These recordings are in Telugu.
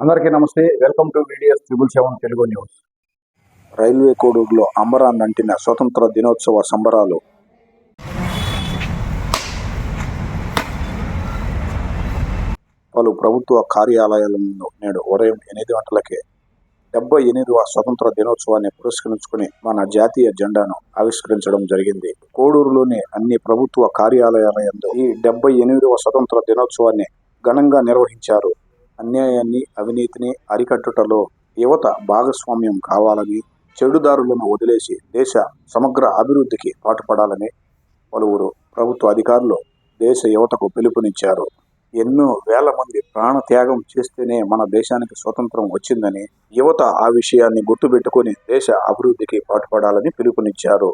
అందరికీ నమస్తే. Welcome to videos triple seven Telugu news railway కోడూరులో అంబరాన్ని అంటిన స్వతంత్ర దినోత్సవ సంబరాలు. పలు ప్రభుత్వ కార్యాలయాలను నేడు ఉదయం ఎనిమిది గంటలకే డెబ్బై ఎనిమిదవ స్వతంత్ర దినోత్సవాన్ని పురస్కరించుకుని మన జాతీయ జెండాను ఆవిష్కరించడం జరిగింది. కోడూరులోని అన్ని ప్రభుత్వ కార్యాలయాల ఈ డెబ్బై ఎనిమిదవ స్వతంత్ర దినోత్సవాన్ని ఘనంగా నిర్వహించారు అన్యాయాన్ని అవినీతిని అరికట్టుటలో యువత భాగస్వామ్యం కావాలని చెడుదారులను వదిలేసి దేశ సమగ్ర అభివృద్ధికి పాటుపడాలని పలువురు ప్రభుత్వ అధికారులు దేశ యువతకు పిలుపునిచ్చారు. ఎన్నో వేల మంది ప్రాణ త్యాగం చేస్తేనే మన దేశానికి స్వతంత్రం వచ్చిందని యువత ఆ విషయాన్ని గుర్తుపెట్టుకుని దేశ అభివృద్ధికి పాటుపడాలని పిలుపునిచ్చారు.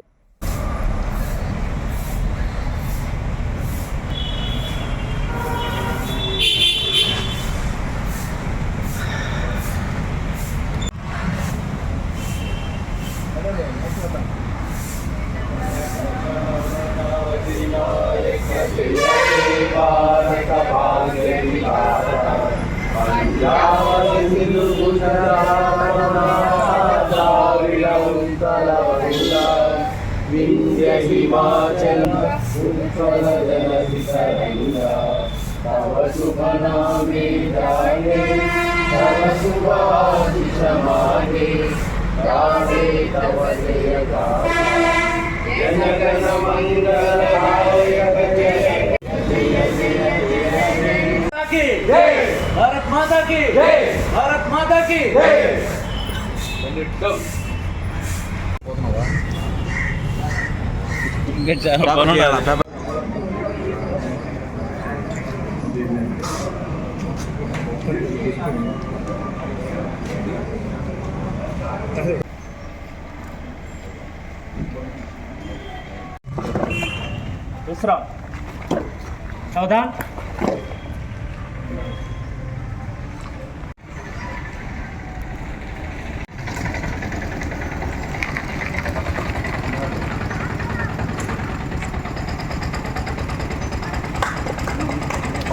विन्ध्य हिमाचलम् उत्कलजलधितरङ्गा तव शुभनामे गाये तव शुभादिशमाने राधे तव जयगाने जनगणमङ्गलहायक जय भारत माता की जय भारत माता की जय दूसरा सावधान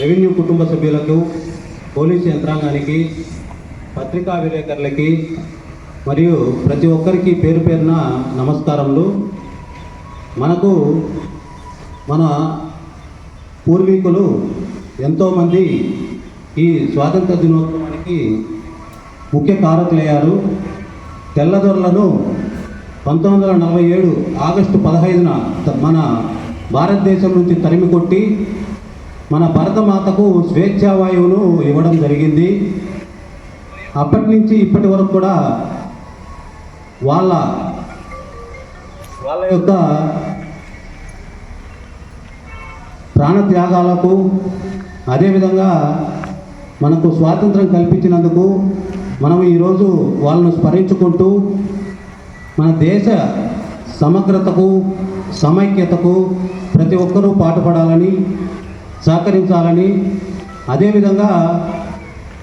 రెవెన్యూ కుటుంబ సభ్యులకు పోలీసు యంత్రాంగానికి పత్రికా విలేకరులకి మరియు ప్రతి ఒక్కరికి పేరు పేరున నమస్కారములు. మనకు మన పూర్వీకులు ఎంతోమంది ఈ స్వాతంత్ర దినోత్సవానికి ముఖ్య కారకులయ్యారు. తెల్లదొరలను పంతొమ్మిది వందల నలభై ఏడు ఆగస్టు పదహైదున మన భారతదేశం నుంచి తరిమి కొట్టి మన భరతమాతకు స్వేచ్ఛావాయువును ఇవ్వడం జరిగింది. అప్పటి నుంచి ఇప్పటి వరకు కూడా వాళ్ళ వాళ్ళ యొక్క ప్రాణత్యాగాలకు అదేవిధంగా మనకు స్వాతంత్రం కల్పించినందుకు మనం ఈరోజు వాళ్ళను స్మరించుకుంటూ మన దేశ సమగ్రతకు సమైక్యతకు ప్రతి ఒక్కరూ పాటుపడాలని సహకరించాలని అదేవిధంగా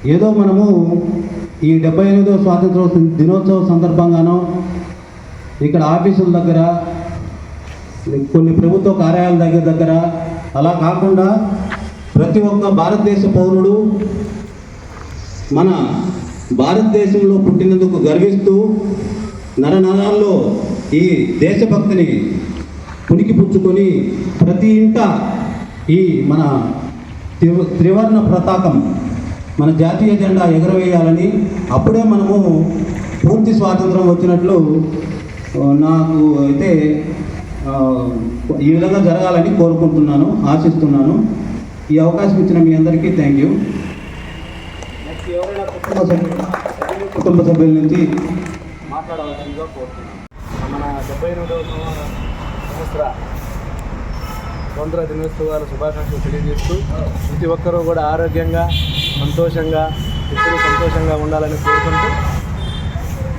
ఏదో మనము ఈ డెబ్బై ఎనిమిదవ స్వాతంత్ర దినోత్సవ సందర్భంగానో ఇక్కడ ఆఫీసుల దగ్గర కొన్ని ప్రభుత్వ కార్యాలయాల దగ్గర దగ్గర అలా కాకుండా ప్రతి ఒక్క భారతదేశ పౌరుడు మన భారతదేశంలో పుట్టినందుకు గర్విస్తూ నరనరాల్లో ఈ దేశభక్తిని పుణికిపుచ్చుకొని ప్రతి ఇంట ఈ మన త్రివ- త్రివర్ణ పతాకం మన జాతీయ జెండా ఎగరవేయాలని అప్పుడే మనము పూర్తి స్వాతంత్రం వచ్చినట్లు నాకు అయితే ఈ విధంగా జరగాలని కోరుకుంటున్నాను ఆశిస్తున్నాను. ఈ అవకాశం ఇచ్చిన మీ అందరికీ థ్యాంక్ యూ కుటుంబ సభ్యులు నుంచి మాట్లాడవలసిందిగా కోరుతున్నాను. మన డెబ్బై ఎనిమిదవ సంవత్సర స్వతంత్ర దినోత్సవాల శుభాకాంక్షలు తెలియజేస్తూ ప్రతి ఒక్కరూ కూడా ఆరోగ్యంగా సంతోషంగా ఎప్పుడూ సంతోషంగా ఉండాలని కోరుకుంటూ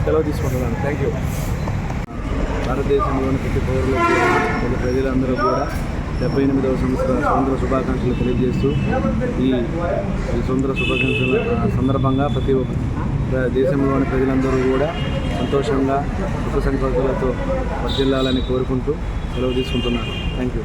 సెలవు తీసుకుంటున్నాను. థ్యాంక్ యూ భారతదేశంలోని ప్రతి పౌరులకు ప్రతి ప్రజలందరూ కూడా డెబ్బై ఎనిమిదవ సంవత్సర స్వతంత్ర శుభాకాంక్షలు తెలియజేస్తూ ఈ స్వతంత్ర శుభాకాంక్షల సందర్భంగా ప్రతి ఒక్క దేశంలోని ప్రజలందరూ కూడా సంతోషంగా సుఖ సంకల్పాలతో వర్ధిల్లాలని కోరుకుంటూ సెలవు తీసుకుంటున్నాను. Thank you